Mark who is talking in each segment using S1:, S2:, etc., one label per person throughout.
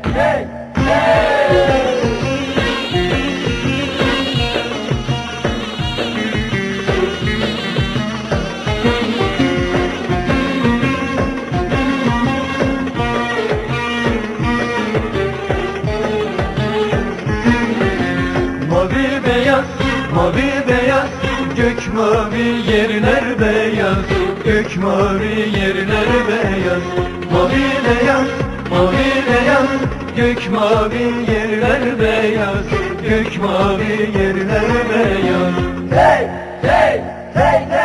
S1: Mavi beyaz, mavi beyaz Gök mavi yerler beyaz Gök mavi yerler beyaz. Mavi beyaz Gök mavi yerler beyaz Gök mavi yerler beyaz.
S2: Hey, hey, hey, hey,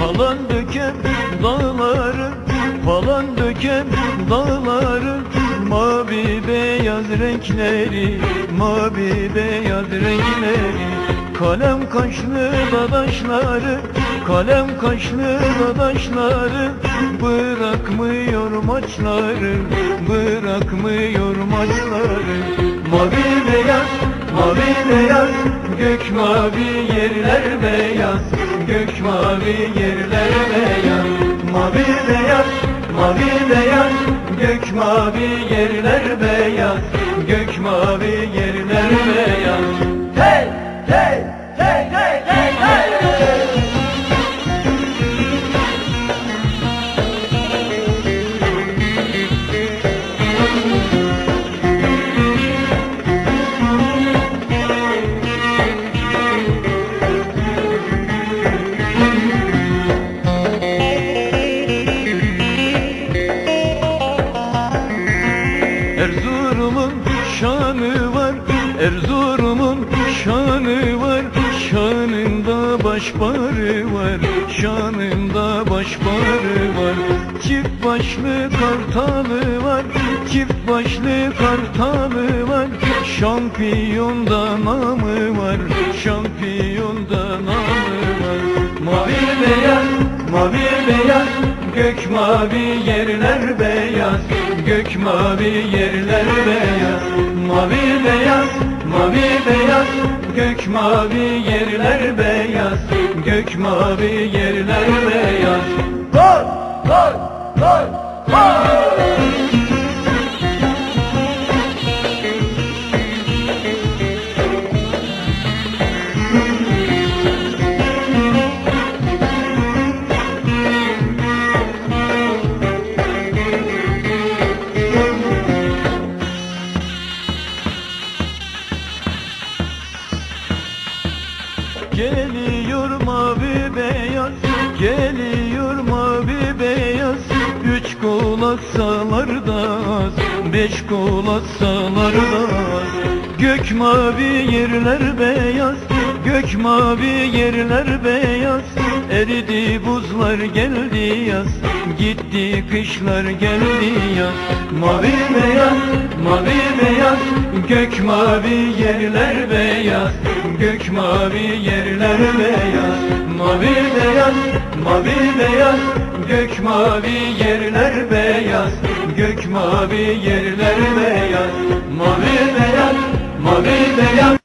S1: Falan döken dağları Falan döken dağları. Mavi beyaz renkleri Mavi beyaz renkleri. Kalem kaşlı dadaşları Kalem kaşlı dadaşları. Bırakmıyor maçları Bırakmıyor maçları. Mavi beyaz, mavi beyaz Gök mavi yerler beyaz mavi yerler beyaz Mavi beyaz, mavi beyaz Gök mavi yerler beyaz Gök mavi yerler beyaz
S2: Hey, hey, hey, hey, hey, hey.
S1: Başbarı var Şanında başbarı var. Çift başlı kartalı var Çift başlı kartalı var. Şampiyonda namı var Şampiyonda namı var. Mavi beyaz, mavi beyaz Gök mavi yerler beyaz. Gök mavi yerler beyaz. Mavi beyaz, mavi beyaz Gök mavi yerler beyaz Gök mavi yerler beyaz
S2: Gol, gol, gol, gol.
S1: Geliyor mavi beyaz Geliyor mavi beyaz. Üç kol atsalar da az Beş kol atsalar da az. Gök mavi yerler beyaz Gök mavi yerler beyaz Eridi buzlar geldi yaz. Gitti kışlar geldi yaz. Mavi beyaz, mavi beyaz Gök mavi yerler beyaz. Gök mavi yerler beyaz. Mavi beyaz, mavi beyaz Gök mavi yerler beyaz. Gök mavi yerler beyaz. Mavi beyaz, mavi beyaz